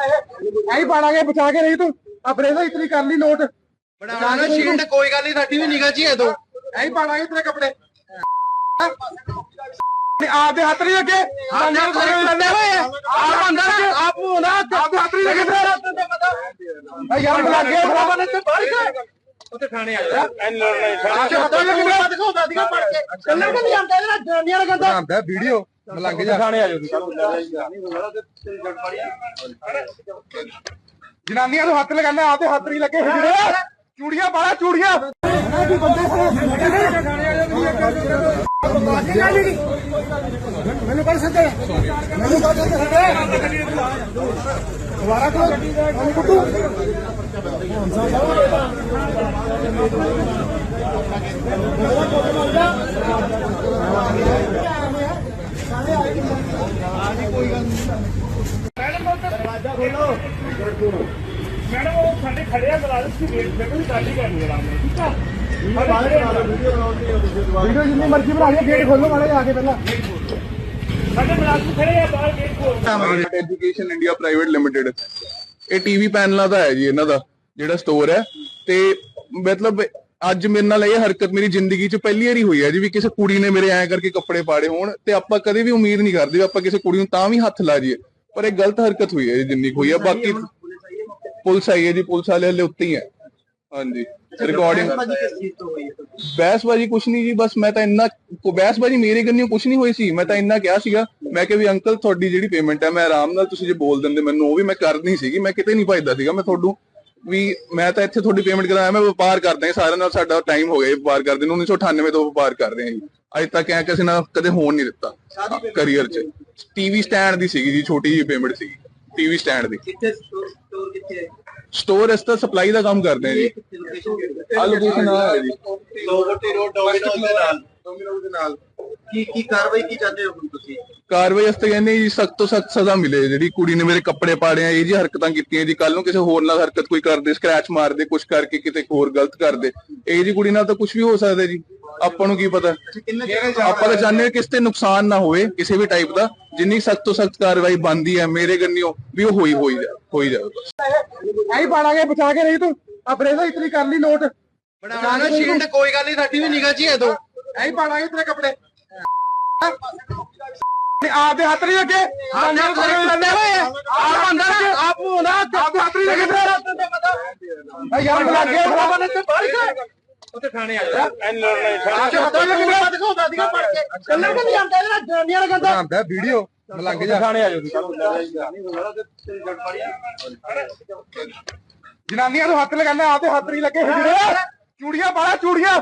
ਐਂ ਪਾੜਾਂਗੇ ਬਚਾ ਕੇ ਰਹੀ ਤੂੰ ਆਪਣੇ ਦਾ ਇਤਨੀ ਕਰ ਲਈ ਨੋਟ ਬਣਾਉਣਾ ਸ਼ੀਲਡ ਕੋਈ ਗੱਲ ਨਹੀਂ ਸਾਡੀ ਵੀ ਨਿਗਾਹ ਚ ਹੀ ਹੈ ਤੋ ਐਂ ਪਾੜਾਂਗੇ ਤੇਰੇ ਕੱਪੜੇ। ਆਪਦੇ ਹੱਥ ਨਹੀਂ ਲੱਗੇ ਬੰਦਰ ਕੋਲ ਲੰਨੇ ਹੋਏ ਆ। ਆਪ ਅੰਦਰ ਆਪ ਹੁੰਦਾ ਆਪਦੇ ਹੱਥ। ਨਹੀਂ ਲੱਗੇ ਤੇਰੇ ਯਾਰ ਲੱਗੇ ਭਰਾਵਾਂ ਨੇ ਤੇ ਬਾਹਰ ਗਏ ਉੱਥੇ ਥਾਣੇ ਆ ਜਾ। ਐਨ ਲੜਨਾ ਥਾਣੇ ਹੱਥ ਲੱਗੇ ਮੇਰਾ ਦਿਖਾਉਂਦਾ ਸੀਗਾ ਪੜ ਕੇ ਕੱਲੇ ਕਿ ਨਹੀਂ ਜਾਂਦਾ ਇਹਦੇ ਕਹਿੰਦਾ। ਆਂਦਾ ਵੀਡੀਓ। ਮਲੰਗ ਜਾ। ਥਾਣੇ ਆ ਜਨਾਨੀਆਂ ਨੂੰ ਹੱਥ ਲਗਾਣਾ ਆਪਦੇ ਹੱਥ ਨਹੀਂ ਲੱਗੇ। ਹਿਜੜੇ ਚੂੜੀਆਂ ਪਾਲਾ ਚੂੜੀਆਂ। ਮੈਨੂੰ ਕਰ ਸਕਦੇ ਮੈਨੂੰ ਕਰ ਸਕਦੇ ਦੁਬਾਰਾ ਕੋ ਮੈਨੂੰ ਕੁੱਟੂ ਮੈਡਮ ਉਹ ਸਾਡੇ ਖੜੇ ਆ ਬਲਾ ਤੁਸੀਂ ਵੇਟ ਦੇਖੋ ਗੱਲ ਹੀ ਕਰਨੀ ਹੈ ਨਾਲ ਠੀਕ ਆ ਵੀਡੀਓ ਜਿੰਨੀ ਮਰਜ਼ੀ ਬਣਾ ਲਿਓ ਗੇਟ ਖੋਲੋ ਮਾੜੇ ਆ ਕੇ ਪਹਿਲਾਂ। ਸਾਡੇ ਮੁਲਾਜ਼ਮ ਖੜੇ ਆ ਬਾਹਰ ਗੇਟ ਕੋਲ ਐਜੂਕੇਸ਼ਨ ਇੰਡੀਆ ਪ੍ਰਾਈਵੇਟ ਲਿਮਟਿਡ ਇਹ ਟੀਵੀ ਪੈਨਲਾਂ ਦਾ ਹੈ ਜੀ ਇਹਨਾਂ ਦਾ, ਜਿਹੜਾ ਸਟੋਰ ਹੈ। ਤੇ ਮਤਲਬ ਅੱਜ ਮੇਰੇ ਨਾਲ ਇਹ ਹਰਕਤ ਮੇਰੀ ਜ਼ਿੰਦਗੀ 'ਚ ਪਹਿਲੀ ਵਾਰੀ ਹੋਈ ਹੈ ਜੀ ਵੀ ਕਿਸੇ ਕੁੜੀ ਨੇ ਮੇਰੇ ਐਂ ਕਰਕੇ ਕੱਪੜੇ ਪਾੜੇ ਹੋਣ ਤੇ ਆਪਾਂ ਕਦੇ ਵੀ ਉਮੀਦ ਨਹੀਂ ਕਰਦੇ ਵੀ ਆਪਾਂ ਕਿਸੇ ਕੁੜੀ ਨੂੰ ਤਾਂ ਵੀ ਹੱਥ ਲਾ ਜਾਈਏ। ਪਰ ਇਹ ਗਲਤ ਹਰਕਤ ਹੋਈ ਹੈ ਜੀ ਜਿੰਨੀ ਹੋਈ ਹੈ। ਬਾਕੀ ਪੁਲਿਸ ਆਈ ਹੈ ਜੀ। ਪੁਲਿਸ ਵਾਲੇ ਹਲੇ ਉੱਤੇ ਹੀ ਹੈ। ਹਾਂਜੀ ਰਿਕਾਰਡਿੰਗ ਬਹਿਸਬਾਜੀ ਕੁਛ ਨਹੀਂ ਜੀ ਬਸ ਮੈਂ ਤਾਂ ਇੰਨਾ ਕੋ ਬਹਿਸਬਾਜੀ ਮੇਰੇ ਕੰਨਿਓ ਕੁਛ ਨਹੀਂ ਹੋਈ ਸੀ। ਮੈਂ ਤਾਂ ਇੰਨਾ ਕਿਹਾ ਸੀਗਾ ਮੈਂ ਕਿਹਾ ਵੀ ਅੰਕਲ ਤੁਹਾਡੀ ਜਿਹੜੀ ਪੇਮੈਂਟ ਹੈ ਮੈਂ ਆਰਾਮ ਨਾਲ ਤੁਸੀਂ ਜੇ ਬੋਲ ਦਿੰਦੇ ਮੈਨੂੰ ਉਹ ਵੀ ਮੈਂ ਕਰਨੀ ਸੀਗੀ ਮੈਂ ਕਿਤੇ ਨਹੀਂ ਭਜਦਾ ਸੀਗਾ ਮੈਂ ਤੁਹਾਨੂੰ ਵੀ ਮੈਂ ਤਾਂ ਇੱਥੇ ਤੁਹਾਡੀ ਪੇਮੈਂਟ ਕਰਾਇਆ ਮੈਂ ਵਪਾਰ ਕਰਦਾ ਹਾਂ ਸਾਰਿਆਂ ਨਾਲ ਸਾਡਾ ਟਾਈਮ ਹੋ ਗਿਆ ਵਪਾਰ ਕਰਦੇ ਨੂੰ 1998 ਤੋਂ ਵਪਾਰ ਕਰ ਰਹੇ ਹਾਂ ਜੀ। ਅੱਜ ਤੱਕ ਐ ਕਿਸੇ ਨਾਲ ਕਦੇ ਹੋਣ ਨਹੀਂ ਦਿੱਤਾ ਕਰੀਅਰ 'ਚ। ਟੀਵੀ ਸਟੈਂਡ ਦੀ ਸੀਗੀ ਜੀ ਛੋਟੀ ਜਿਹੀ ਪੇਮੈਂਟ ਸੀਗੀ ਟੀਵੀ ਸਟੈਂਡ ਦੀ। ਕਿੱਥੇ ਸਟੋਰ ਕਿੱਥੇ ਹੈ? ਸਟੋਰ ਇਸ ਤਾਂ ਸਪਲਾਈ ਦਾ ਕੰਮ ਕਰਦੇ ਹਾਂ ਜੀ। ਆ ਲੋਕੇਸ਼ਨ ਆ ਜੀ। ਲੋਵਰਟੀ ਰੋਡ ਡੋਮਿਨੋਜ਼ ਦੇ ਨਾਲ। ਡੋਮਿਨੋਜ਼ ਦੇ ਨਾਲ। ਕੀ ਕੀ ਕਾਰਵਾਈ ਕੀ ਚਾਹੁੰਦੇ ਹੋ ਹੁਣ ਤੁਸੀਂ? ਕਾਰਵਾਈ ਵਾਸਤੇ ਕਹਿੰਦੇ ਜੀ ਸਖਤ ਤੋਂ ਸਖਤ ਸਜ਼ਾ ਮਿਲੇ ਜਿਹੜੀ ਕੁੜੀ ਨੇ ਮੇਰੇ ਕੱਪੜੇ ਪਾੜੇ ਆ ਇਹ ਜੀ ਹਰਕਤਾਂ ਕੀਤੀਆਂ ਜੀ। ਕੱਲ ਨੂੰ ਕਿਸੇ ਹੋਰ ਨਾਲ ਹਰਕਤ ਕੋਈ ਕਰਦੇ ਸਕ੍ਰੈਚ ਮਾਰਦੇ ਕੁਝ ਕਰਕੇ ਕਿਤੇ ਹੋਰ ਗਲਤ ਕਰਦੇ ਇਹ ਜੀ ਕੁੜੀ ਨਾਲ ਤਾਂ ਕੁਝ ਵੀ ਹੋ ਸਕਦਾ ਜੀ। ਆਪਾਂ ਨੂੰ ਕੀ ਪਤਾ? ਆਪਾਂ ਤਾਂ ਚਾਹੁੰਦੇ ਹਾਂ ਕਿ ਕਿਸੇ ਤੇ ਨੁਕਸਾਨ ਨਾ ਹੋਵੇ ਕਿਸੇ ਵੀ ਟਾਈਪ ਦਾ ਜਿੰਨੀ ਸਖਤ ਤੋਂ ਸਖਤ ਕਾਰਵਾਈ ਬਣਦੀ ਹੈ ਮੇਰੇ ਗੰਨਿਓ ਵੀ ਉਹ ਹੋਈ ਹੋਈ ਜਾ ਹੋਈ ਜਾਵੇ ਬਸ। ਐਂ ਪਾੜਾਂਗੇ ਬਚਾ ਕੇ ਰਹੀ ਤੂੰ? ਆਪਣੇ ਦਾ ਇਤਨੀ ਕਰ ਲਈ ਨੋਟ ਬਣਾਉਣਾ ਸ਼ੀਲਡ ਕੋਈ ਗੱਲ ਨਹੀਂ ਸਾਡੀ ਵੀ ਨਿਗਾਹ ਚ ਹੀ ਤੋ ਐਂ ਪਾੜਾਂਗੇ ਤੇਰੇ ਕੱਪੜੇ। ਆਪਦੇ ਹੱਥ ਨਹੀਂ ਲੱਗੇ ਬੰਦਰ ਕੋਲ ਲੰਨੇ ਹੋਏ ਆ। ਆਪ ਅੰਦਰ ਆਪ ਹੁੰਦਾ ਆਪਦੇ ਹੱਥ। ਨਹੀਂ ਲੱਗੇ ਤੇਰੇ ਯਾਰ ਲੱਗੇ ਭਰਾਵਾਂ ਨੇ ਤੇ ਬਾਹਰ ਗਏ ਉੱਥੇ ਥਾਣੇ ਆ ਜਾ। ਐਨ ਲੜਨਾ ਹੱਥ ਲੱਗੇ ਮੇਰਾ ਦਿਖਾਉਂਦਾ ਸੀਗਾ ਪੜ ਕੇ ਕੱਲੇ ਕਿ ਨਹੀਂ ਜਾਂਦਾ ਇਹਦੇ ਨਾਲ ਜਨਾਨੀਆਂ ਨਾਲ ਕਹਿੰਦਾ। ਆਂਦਾ ਵੀਡੀਓ। ਮਲੰਗ ਜਾ। ਥਾਣੇ ਆ ਜਨਾਨੀਆਂ ਨੂੰ ਹੱਥ ਲਗਾਣਾ ਆਪਦੇ ਹੱਥ ਨਹੀਂ ਲੱਗੇ ਚੂੜੀਆਂ ਪਾਲਾ ਚੂੜੀਆਂ।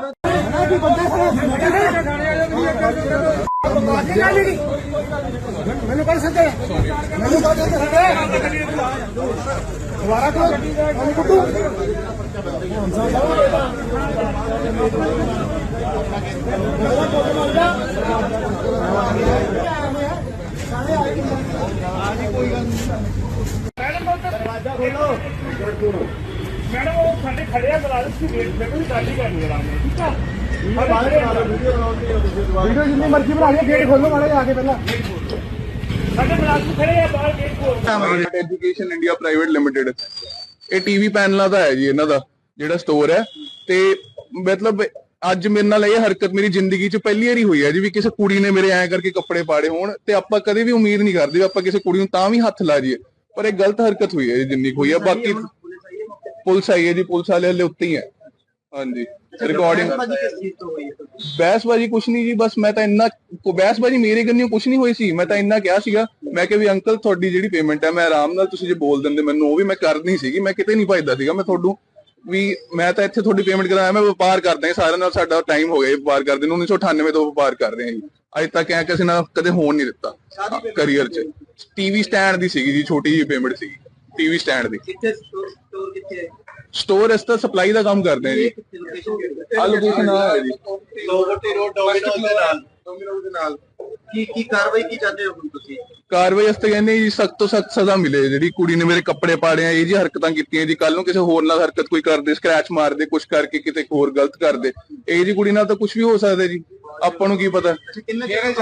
ਮੈਨੂੰ ਕਰ ਸਕਦੇ ਮੈਨੂੰ ਕਰ ਸਕਦੇ ਦੁਬਾਰਾ ਕੋ ਮੈਨੂੰ ਕੁੱਟੂ ਮੈਡਮ ਉਹ ਦਰਵਾਜ਼ਾ ਖੋਲੋ ਮੈਡਮ ਉਹ ਸਾਡੇ ਖੜੇ ਆ ਬਲਾ ਤੁਸੀਂ ਵੇਟ ਦੇਖੋ ਵੀ ਗੱਲ ਹੀ ਕਰਨੀ ਹੈ ਰਾਮ ਨਾਲ ਠੀਕ ਆ ਵੀਡੀਓ ਜਿੰਨੀ ਮਰਜ਼ੀ ਬਣਾ ਲਿਓ ਗੇਟ ਖੋਲੋ ਮਾੜੇ ਆ ਕੇ ਪਹਿਲਾਂ। ਸਾਡੇ ਮੁਲਾਜ਼ਮ ਖੜੇ ਆ ਬਾਹਰ ਗੇਟ ਕੋਲ ਐਜੂਕੇਸ਼ਨ ਇੰਡੀਆ ਪ੍ਰਾਈਵੇਟ ਲਿਮਟਿਡ ਇਹ ਟੀਵੀ ਪੈਨਲਾਂ ਦਾ ਹੈ ਜੀ ਇਹਨਾਂ ਦਾ, ਜਿਹੜਾ ਸਟੋਰ ਹੈ। ਤੇ ਮਤਲਬ ਅੱਜ ਮੇਰੇ ਨਾਲ ਇਹ ਹਰਕਤ ਮੇਰੀ ਜ਼ਿੰਦਗੀ 'ਚ ਪਹਿਲੀ ਵਾਰੀ ਹੋਈ ਹੈ ਜੀ ਵੀ ਕਿਸੇ ਕੁੜੀ ਨੇ ਮੇਰੇ ਐਂ ਕਰਕੇ ਕੱਪੜੇ ਪਾੜੇ ਹੋਣ ਤੇ ਆਪਾਂ ਕਦੇ ਵੀ ਉਮੀਦ ਨਹੀਂ ਕਰਦੇ ਆਪਾਂ ਕਿਸੇ ਕੁੜੀ ਨੂੰ ਤਾਂ ਵੀ ਹੱਥ ਲਾ ਜਾਈਏ। ਪਰ ਇਹ ਗਲਤ ਹਰਕਤ ਹੋਈ ਹੈ ਜੀ ਜਿੰਨੀ ਕੁ ਹੋਈ ਹੈ। ਬਾਕੀ ਪੁਲਿਸ ਆਈ ਹੈ ਜੀ, ਪੁਲਿਸ ਵਾਲੇ ਹਲੇ ਉੱਤੇ ਹੀ ਹੈ। ਹਾਂਜੀ। ਰਿਕਾਰਡਿੰਗ ਬਹਿਸਬਾਜੀ ਕੁਛ ਨਹੀਂ ਜੀ ਬਸ ਮੈਂ ਤਾਂ ਇੰਨਾ ਬਹਿਸਬਾਜੀ ਮੇਰੇ ਕੰਨਿਓ ਕੁਛ ਨਹੀਂ ਹੋਈ ਸੀ ਮੈਂ ਤਾਂ ਇੰਨਾ ਕਿਹਾ ਸੀਗਾ ਮੈਂ ਕਿਹਾ ਵੀ ਅੰਕਲ ਤੁਹਾਡੀ ਜਿਹੜੀ ਪੇਮੈਂਟ ਹੈ ਮੈਂ ਆਰਾਮ ਨਾਲ ਤੁਸੀਂ ਜੇ ਬੋਲ ਦਿੰਦੇ ਮੈਨੂੰ ਉਹ ਵੀ ਮੈਂ ਕਰਨੀ ਸੀਗੀ ਮੈਂ ਕਿਤੇ ਨਹੀਂ ਭਜਦਾ ਸੀਗਾ ਮੈਂ ਤੁਹਾਨੂੰ ਵੀ ਮੈਂ ਤਾਂ ਇੱਥੇ ਤੁਹਾਡੀ ਪੇਮੈਂਟ ਕਰਾਇਆ ਮੈਂ ਵਪਾਰ ਕਰਦਾ ਹਾਂ ਸਾਰਿਆਂ ਨਾਲ ਸਾਡਾ ਟਾਈਮ ਹੋ ਗਿਆ ਵਪਾਰ ਕਰਦੇ ਨੂੰ 1998 ਤੋਂ ਵਪਾਰ ਕਰ ਰਹੇ ਹਾਂ ਜੀ। ਅੱਜ ਤੱਕ ਐ ਕਿਸੇ ਨਾਲ ਕਦੇ ਹੋਣ ਨਹੀਂ ਦਿੱਤਾ ਕਰੀਅਰ 'ਚ। ਟੀਵੀ ਸਟੈਂਡ ਦੀ ਸੀਗੀ ਜੀ ਛੋਟੀ ਜਿਹੀ ਪੇਮੈਂਟ ਸੀਗੀ ਟੀਵੀ ਸਟੈਂਡ ਦੀ। ਕਿੱਥੇ ਸਟੋਰ ਕਿੱਥੇ ਸਟੋਰ ਇਸ ਤਾਂ ਸਪਲਾਈ ਦਾ ਕੰਮ ਕਰਦੇ ਜੀ। ਲੋਕੇਸ਼ਨ ਆ ਲੋਕੇਸ਼ਨ ਆ ਹੈ ਜੀ। ਲੋਵਰਟੀ ਰੋਡ ਡੋਮਿਨੋਜ਼ ਦੇ ਨਾਲ। ਡੋਮਿਨੋਜ਼ ਦੇ ਨਾਲ। ਕੀ ਕੀ ਕਾਰਵਾਈ ਕੀ ਚਾਹੁੰਦੇ ਹੋ ਹੁਣ ਤੁਸੀਂ? ਕਾਰਵਾਈ ਵਾਸਤੇ ਕਹਿੰਦੇ ਜੀ ਸਖਤ ਤੋਂ ਸਖਤ ਸਜ਼ਾ ਮਿਲੇ ਜਿਹੜੀ ਕੁੜੀ ਨੇ ਮੇਰੇ ਕੱਪੜੇ ਪਾੜੇ ਆ ਇਹ ਜੀ ਹਰਕਤਾਂ ਕੀਤੀਆਂ ਜੀ। ਕੱਲ ਨੂੰ ਕਿਸੇ ਹੋਰ ਨਾਲ ਹਰਕਤ ਕੋਈ ਕਰਦੇ ਸਕ੍ਰੈਚ ਮਾਰਦੇ ਕੁਝ ਕਰਕੇ ਕਿਤੇ ਹੋਰ ਗਲਤ ਕਰਦੇ। ਇਹ ਜੀ ਕੁੜੀ ਨਾਲ ਤਾਂ ਕੁਝ ਵੀ ਹੋ ਸਕਦਾ ਜੀ। ਆਪਾਂ ਨੂੰ ਕੀ ਪਤਾ?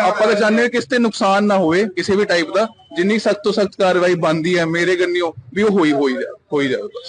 ਆਪਾਂ ਤਾਂ ਚਾਹੁੰਦੇ ਕਿਸੇ ਤੇ ਨੁਕਸਾਨ ਨਾ ਹੋਵੇ ਕਿਸੇ ਵੀ ਟਾਈਪ ਦਾ। ਜਿੰਨੀ ਸਖਤ ਤੋਂ ਸਖਤ ਕਾਰਵਾਈ ਬਣਦੀ ਹੈ ਮੇਰੇ ਗੰਨਿਓ ਵੀ ਉਹ ਹੋਈ ਹੋਈ ਹੋਈ ਜਾਵੇ।